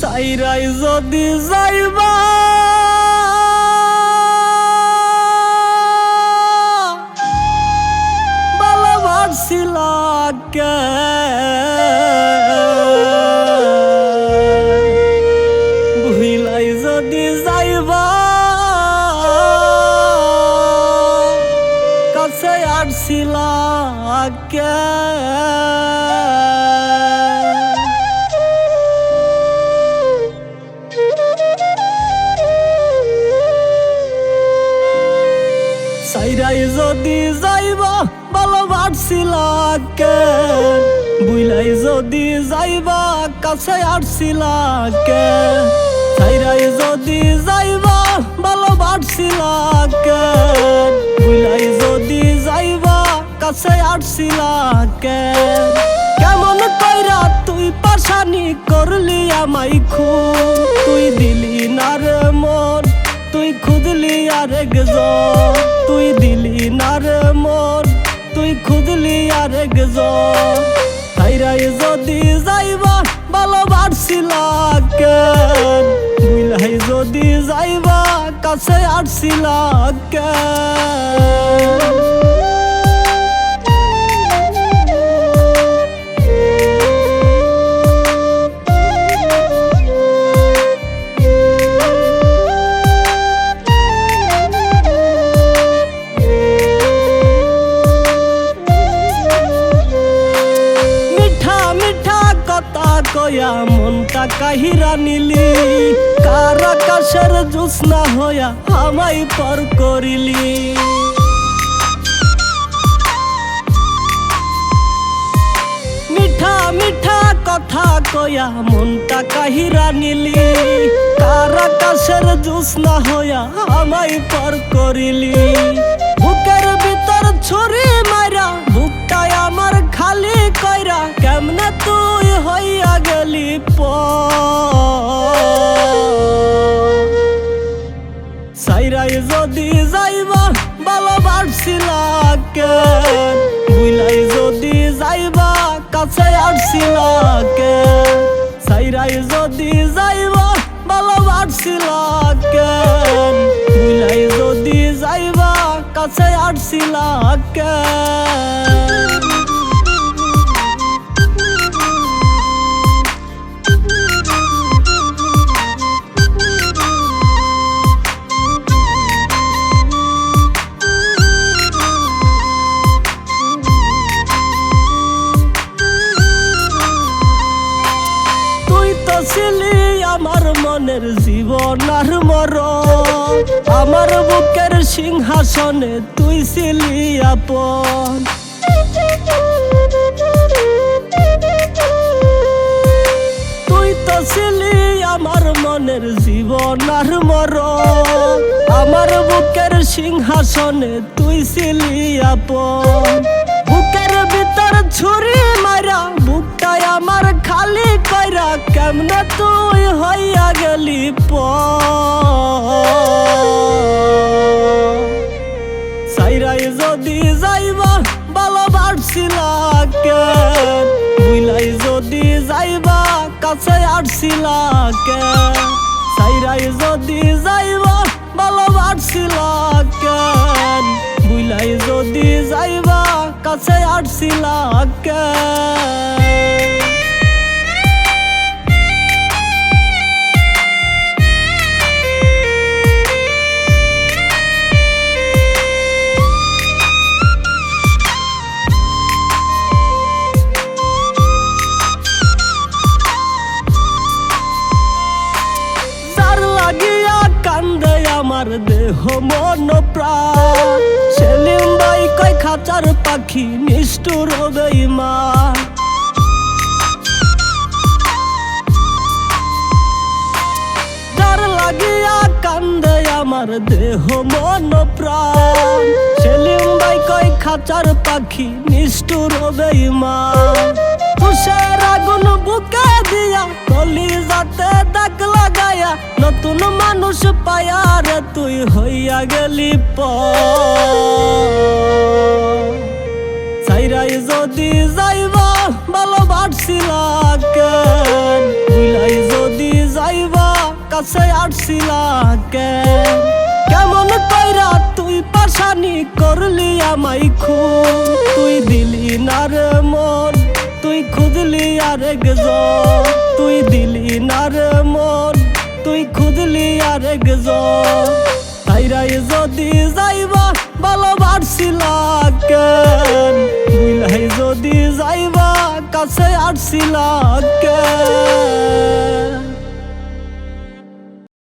সাইরাই যদি যাইবা। ভালোবাসিলা কে? ভুলাই যদি যাইবা। কাছে আসছিলা ভালোবাসছিলা কে বুইলাই যদি যাইবা, কাছে আসছিলা কে সাইরাই যদি যাইবা ভালোবাসছিলা কে বুইলাই যদি যাইবা, কাছে আসছিলা কে কেমন কইরা তুই পাশানি করলি আমাই খুব তুই দিলি না রে মন, তুই খুদলি আরেক জন। খুদলি আরেক জন তাইরাই যদি যাইবা ভালোবাসছিলা কেন? বুইলাই যদি যাইবা কাছে আসছিলা কেন? কয়া, মনটা কাহিরা নিলি। কার আকাশের জোৎস্না হয়া আমাই পর করিলি। মিঠা মিঠা কথা কয়া, মনটা কাহিরা নিলি। কার আকাশের জোৎস্না হয়া আমাই পর করিলি। বুকের ভিতর ছুরি মাইরা কেমনে তুই হইয়া গেলি প? সাইরাই যদি যাইবা ভালোবাসছিলা কেন বুইলাই যদি যাইবা, কাছে আসছিলা কেন সাইরাই যদি যাইবা ভালোবাসছিলা কেন বুইলাই যদি যাইবা, কাছে আসছিলা কেন মনের জীবন আর মর আমার বুকের সিংহাসনে তুই ছিলি আপন। তুই তো ছিলি আমার মনের জীবন আর মর আমার বুকের সিংহাসনে তুই ছিলি আপন। বুকের ভিতর ছুরি মারা বুকটাই কইরা কেমনে তুই হইয়া গেলি প সাইরাই যদি যাইবা ভালোবাসছিলা কেন বুইলাই যদি যাইবা, কাছে আসছিলা সাইরাই যদি যাইবা ভালোবাসছিলা কেন বুইলাই যদি যাইবা, কাছে আসছিলা দেহ মন প্রাণ। সেলিম ভাই কয়, খাঁচার পাখি নিষ্ঠুর বেইমান লাগিয়া কান্দে আমার দেহ মন প্রাণ। সেলিম ভাই কয়, খাঁচার পাখি নিষ্ঠুর বেইমান তুষের আগুন বুকে দিয়া, কলি যাতে দাগ লাগায়া, নতুন মানুষ পায়া রে, তুই হইয়া গেলি প। সাইরাই যদি যাইবা ভালোবাসছিলা কেন? বুলাই যদি কাছে আসছিলা কেন? কেমন কইরা তুই পাশানি করলি আমাই খুন? তুই দিলি না রে মন আরেক জন তুই দিলি না রে মন, তুই খুদলি আরেক জন তাইরাই যদি যাইবা ভালোবাসছিলা কেন? বুঝলাই যদি যাইবা, কাছে আসছিলা কেন?